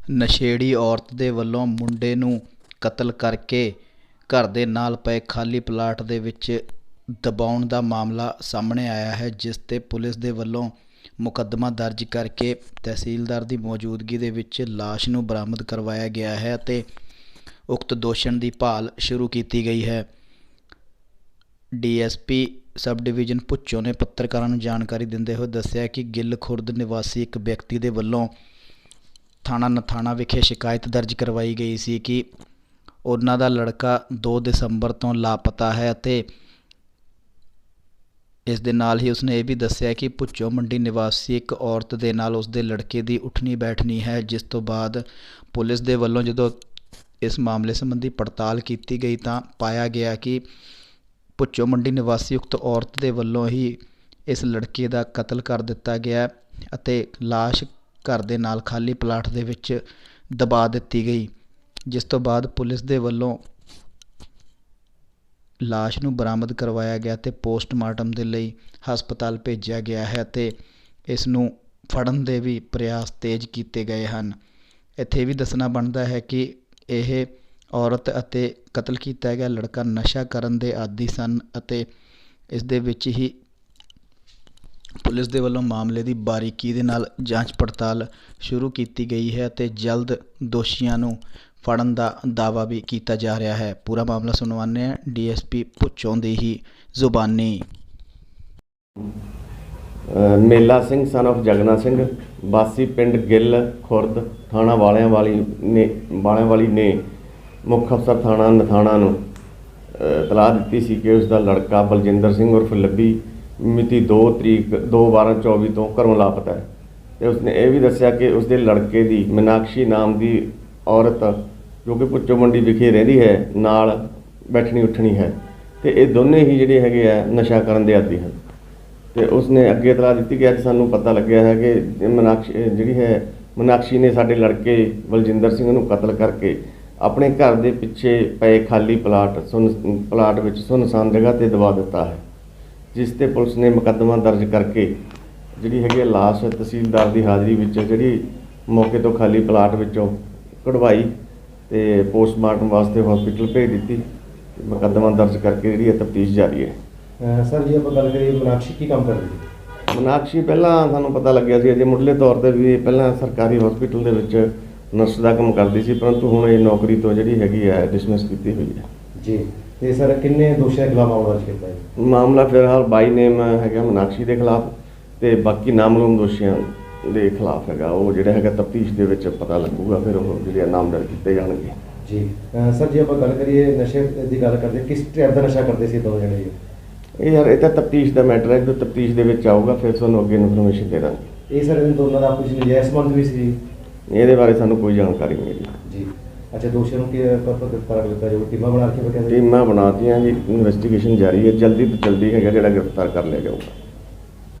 ਨਸ਼ੇੜੀ ਔਰਤ ਦੇ ਵੱਲੋਂ ਮੁੰਡੇ ਨੂੰ ਕਤਲ ਕਰਕੇ ਘਰ ਦੇ ਨਾਲ ਪਏ ਖਾਲੀ ਪਲਾਟ ਦੇ ਵਿੱਚ ਦਬਾਉਣ ਦਾ ਮਾਮਲਾ ਸਾਹਮਣੇ ਆਇਆ ਹੈ, ਜਿਸ ਤੇ ਪੁਲਿਸ ਦੇ ਵੱਲੋਂ ਮੁਕੱਦਮਾ ਦਰਜ ਕਰਕੇ ਤਹਿਸੀਲਦਾਰ ਦੀ ਮੌਜੂਦਗੀ ਦੇ ਵਿੱਚ ਲਾਸ਼ ਨੂੰ ਬਰਾਮਦ ਕਰਵਾਇਆ ਗਿਆ ਹੈ ਅਤੇ ਉਕਤ ਦੋਸ਼ਣ ਦੀ ਭਾਲ ਸ਼ੁਰੂ ਕੀਤੀ ਗਈ ਹੈ। ਡੀਐਸਪੀ ਸਬ ਡਿਵੀਜ਼ਨ ਭੁੱਚੋ ਨੇ ਪੱਤਰਕਾਰਾਂ ਨੂੰ ਜਾਣਕਾਰੀ ਦਿੰਦੇ ਹੋਏ ਦੱਸਿਆ ਕਿ ਗਿੱਲ ਖੁਰਦ ਨਿਵਾਸੀ ਇੱਕ ਵਿਅਕਤੀ ਦੇ ਵੱਲੋਂ ਥਾਣਾ ਨਥਾਣਾ ਵਿਖੇ ਸ਼ਿਕਾਇਤ ਦਰਜ ਕਰਵਾਈ ਗਈ ਸੀ ਕਿ ਉਹਨਾਂ ਦਾ ਲੜਕਾ 2 ਦਸੰਬਰ ਤੋਂ ਲਾਪਤਾ ਹੈ ਅਤੇ ਇਸ ਦੇ ਨਾਲ ਹੀ ਉਸਨੇ ਇਹ ਵੀ ਦੱਸਿਆ ਕਿ ਭੁੱਚੋ ਮੰਡੀ ਨਿਵਾਸੀ ਇੱਕ ਔਰਤ ਦੇ ਨਾਲ ਉਸਦੇ ਲੜਕੇ ਦੀ ਉੱਠਣੀ ਬੈਠਣੀ ਹੈ, ਜਿਸ ਤੋਂ ਬਾਅਦ ਪੁਲਿਸ ਦੇ ਵੱਲੋਂ ਜਦੋਂ ਇਸ ਮਾਮਲੇ ਸੰਬੰਧੀ ਪੜਤਾਲ ਕੀਤੀ ਗਈ ਤਾਂ ਪਾਇਆ ਗਿਆ ਕਿ ਭੁੱਚੋ ਮੰਡੀ ਨਿਵਾਸੀ ਉਕਤ ਔਰਤ ਦੇ ਵੱਲੋਂ ਹੀ ਇਸ ਲੜਕੇ ਦਾ ਕਤਲ ਕਰ ਦਿੱਤਾ ਗਿਆ ਅਤੇ ਲਾਸ਼ ਘਰ ਦੇ ਨਾਲ ਖਾਲੀ ਪਲਾਟ ਦੇ ਵਿੱਚ ਦਬਾ ਦਿੱਤੀ ਗਈ, ਜਿਸ ਤੋਂ ਬਾਅਦ ਪੁਲਿਸ ਦੇ ਵੱਲੋਂ ਲਾਸ਼ ਨੂੰ ਬਰਾਮਦ ਕਰਵਾਇਆ ਗਿਆ ਤੇ ਪੋਸਟਮਾਰਟਮ ਦੇ ਲਈ ਹਸਪਤਾਲ ਭੇਜਿਆ ਗਿਆ ਹੈ ਤੇ ਇਸ ਨੂੰ ਫੜਨ ਦੇ ਵੀ ਪ੍ਰਯਾਸ ਤੇਜ਼ ਕੀਤੇ ਗਏ ਹਨ। ਇੱਥੇ ਵੀ ਦੱਸਣਾ ਬਣਦਾ ਹੈ ਕਿ ਇਹ ਔਰਤ ਅਤੇ ਕਤਲ ਕੀਤਾ ਗਿਆ ਲੜਕਾ ਨਸ਼ਾ ਕਰਨ ਦੇ ਆਦੀ ਸਨ ਅਤੇ ਇਸ ਦੇ ਵਿੱਚ ਹੀ ਪੁਲਿਸ ਦੇ ਵੱਲੋਂ ਮਾਮਲੇ ਦੀ ਬਾਰੀਕੀ ਦੇ ਨਾਲ ਜਾਂਚ ਪੜਤਾਲ ਸ਼ੁਰੂ ਕੀਤੀ ਗਈ ਹੈ ਅਤੇ ਜਲਦ ਦੋਸ਼ੀਆਂ ਨੂੰ ਫੜਨ ਦਾ ਦਾਅਵਾ ਵੀ ਕੀਤਾ ਜਾ ਰਿਹਾ ਹੈ। ਪੂਰਾ ਮਾਮਲਾ ਸੁਣਵਾਉਂਦੇ ਹਾਂ। ਡੀਐਸਪੀ ਭੁੱਚੋਂ ਦੀ ਹੀ ਜ਼ੁਬਾਨੀ। ਮੇਲਾ ਸਿੰਘ ਸਨ of ਜਗਨਾ ਸਿੰਘ, ਵਾਸੀ ਪਿੰਡ ਗਿੱਲ ਖੁਰਦ ਥਾਣਾ ਵਾਲਿਆਂ ਵਾਲੀ ਨੇ, ਵਾਲਿਆਂ ਵਾਲੀ ਨੇ ਮੁੱਖ ਅਫਸਰ ਥਾਣਾ ਨਥਾਣਾ ਨੂੰ ਤਲਾਹ ਦਿੱਤੀ ਸੀ ਕਿ ਉਸ ਦਾ ਲੜਕਾ ਬਲਜਿੰਦਰ ਸਿੰਘ ਉਰਫ ਲੱਭੀ ਮਿਤੀ 2 ਤਰੀਕ 2/12/24 ਤੋਂ ਘਰੋਂ ਲਾਪਤਾ ਹੈ। ਤੇ ਉਸਨੇ ਇਹ ਵੀ ਦੱਸਿਆ ਕਿ ਉਸਦੇ ਲੜਕੇ ਦੀ ਮੀਨਾਕਸ਼ੀ ਨਾਮ ਦੀ ਔਰਤ, ਜੋ ਕਿ ਪੁੱਚੋ ਮੰਡੀ ਵਿਖੇ ਰਹਿੰਦੀ ਹੈ, ਨਾਲ ਬੈਠਣੀ, ਉੱਠਣੀ ਹੈ। ਤੇ ਇਹ ਦੋਨੇ ਹੀ ਜਿਹੜੇ ਹੈਗੇ ਆ, ਨਸ਼ਾ ਕਰਨ ਦੇ ਆਦੀ ਹਨ। ਤੇ ਉਸਨੇ ਅੱਗੇ ਇਤਲਾਹ ਦਿੱਤੀ ਕਿ ਅੱਜ ਸਾਨੂੰ ਪਤਾ ਲੱਗਿਆ ਹੈ ਕਿ ਮਨਾਕਸ਼ੀ ਜਿਹੜੀ ਹੈ, ਮਨਾਕਸ਼ੀ ਨੇ ਸਾਡੇ ਲੜਕੇ ਬਲਜਿੰਦਰ ਸਿੰਘ ਨੂੰ ਕਤਲ ਕਰਕੇ ਆਪਣੇ ਘਰ ਦੇ ਪਿੱਛੇ ਪਏ ਖਾਲੀ ਪਲਾਟ, ਸੁਨ, ਪਲਾਟ ਵਿੱਚ ਸੁਨਸਾਨ ਜਗ੍ਹਾ ਤੇ ਦਬਾ ਦਿੱਤਾ ਹੈ। ਜਿਸ ਤੇ ਪੁਲਿਸ ਨੇ ਮੁਕੱਦਮਾ ਦਰਜ ਕਰਕੇ ਜਿਹੜੀ ਹੈਗੀ ਹੈ ਲਾਸ਼ ਤਹਿਸੀਲਦਾਰ ਦੀ ਹਾਜ਼ਰੀ ਵਿੱਚ ਜਿਹੜੀ ਮੌਕੇ ਤੋਂ ਖਾਲੀ ਪਲਾਟ ਵਿੱਚੋਂ ਕਢਵਾਈ ਤੇ ਪੋਸਟਮਾਰਟਮ ਵਾਸਤੇ ਹਸਪੀਟਲ ਭੇਜ ਦਿੱਤੀ ਮੁਕੱਦਮਾ ਦਰਜ ਕਰਕੇ ਜਿਹੜੀ ਹੈ ਤਫਤੀਸ਼ ਜਾਰੀ ਹੈ। ਸਰ ਜੀ ਆਪਾਂ ਗੱਲ ਕਰੀਏ ਮਨਾਕਸ਼ੀ ਕੀ ਕੰਮ ਕਰਦੀ ਹੈ? ਮਨਾਕਸ਼ੀ ਪਹਿਲਾਂ ਸਾਨੂੰ ਪਤਾ ਲੱਗਿਆ ਸੀ ਅਜੇ ਮੁੱਢਲੇ ਤੌਰ ਤੇ ਵੀ ਇਹ ਪਹਿਲਾਂ ਸਰਕਾਰੀ ਹਸਪੀਟਲ ਦੇ ਵਿੱਚ ਨਰਸ ਦਾ ਕੰਮ ਕਰਦੀ ਸੀ ਪਰੰਤੂ ਹੁਣ ਇਹ ਨੌਕਰੀ ਤੋਂ ਜਿਹੜੀ ਹੈਗੀ ਹੈ ਡਿਸਮਿਸ ਕੀਤੀ ਹੋਈ ਹੈ। ਜੀ। ਤੇ ਸਰ ਕਿੰਨੇ ਦੋਸ਼ੀਆਂ ਦੇ ਖਿਲਾਫ ਮਾਮਲਾ ਦਰਜ ਕੀਤਾ ਹੈ? ਮਾਮਲਾ ਫਿਲਹਾਲ ਬਾਈ ਨੇਮ ਹੈਗਾ ਮਨਾਕਸ਼ੀ ਦੇ ਖਿਲਾਫ ਤੇ ਬਾਕੀ ਨਾਮਲੂਮ ਦੋਸ਼ੀਆਂ ਦੇ ਖਿਲਾਫ ਹੈਗਾ। ਉਹ ਜਿਹੜਾ ਹੈਗਾ ਤਫਤੀਸ਼ ਦੇ ਵਿੱਚ ਪਤਾ ਲੱਗੂਗਾ ਫਿਰ ਉਹ ਜਿਹੜੇ ਨਾਮ ਦਰਜ ਕੀਤੇ ਜਾਣਗੇ। ਜੀ। ਅਹ ਸਰ ਜੀ ਆਪਾਂ ਗੱਲ ਕਰੀਏ ਨਸ਼ੇ ਦੀ ਗੱਲ ਕਰਦੇ ਕਿਸ ਟਾਈਪ ਦਾ ਨਸ਼ਾ ਕਰਦੇ ਸੀ ਦੋ ਜਣੇ ਜੀ? ਇਹ ਯਾਰ ਇਹ ਤਾਂ ਤਫਤੀਸ਼ ਦਾ ਮੈਟਰ ਹੈ ਜਦੋਂ ਤਫਤੀਸ਼ ਦੇ ਵਿੱਚ ਆਊਗਾ ਫਿਰ ਤੁਹਾਨੂੰ ਅੱਗੇ ਇਨਫੋਰਮੇਸ਼ਨ ਦੇ ਦਾਂਗੇ। ਇਹ ਸਰ ਇਹਨਾਂ ਦੋਨਾਂ ਦਾ ਆਪਸ ਵਿੱਚ ਨਜਾਇਜ਼ ਸੰਬੰਧ ਵੀ ਸੀ ਜੀ? ਇਹਦੇ ਬਾਰੇ ਸਾਨੂੰ ਕੋਈ ਜਾਣਕਾਰੀ ਨਹੀਂ ਜੀ। ਅੱਛਾ, ਦੋਸ਼ੀਆਂ ਨੂੰ ਕੀ ਪਤਾ ਦਿੱਤਾ ਦਿੱਤਾ ਜੋ ਟੀਮਾਂ ਬਣਾ ਕੇ ਬਟਿਆ ਟੀਮਾਂ ਬਣਾਤੀਆਂ ਜੀ, ਇਨਵੈਸਟੀਗੇਸ਼ਨ ਜਾਰੀ ਹੈ, ਜਲਦੀ ਤੋਂ ਜਲਦੀ ਹੈਗਾ ਜਿਹੜਾ ਗ੍ਰਿਫਤਾਰ ਕਰ ਲਿਆ ਜਾਊਗਾ।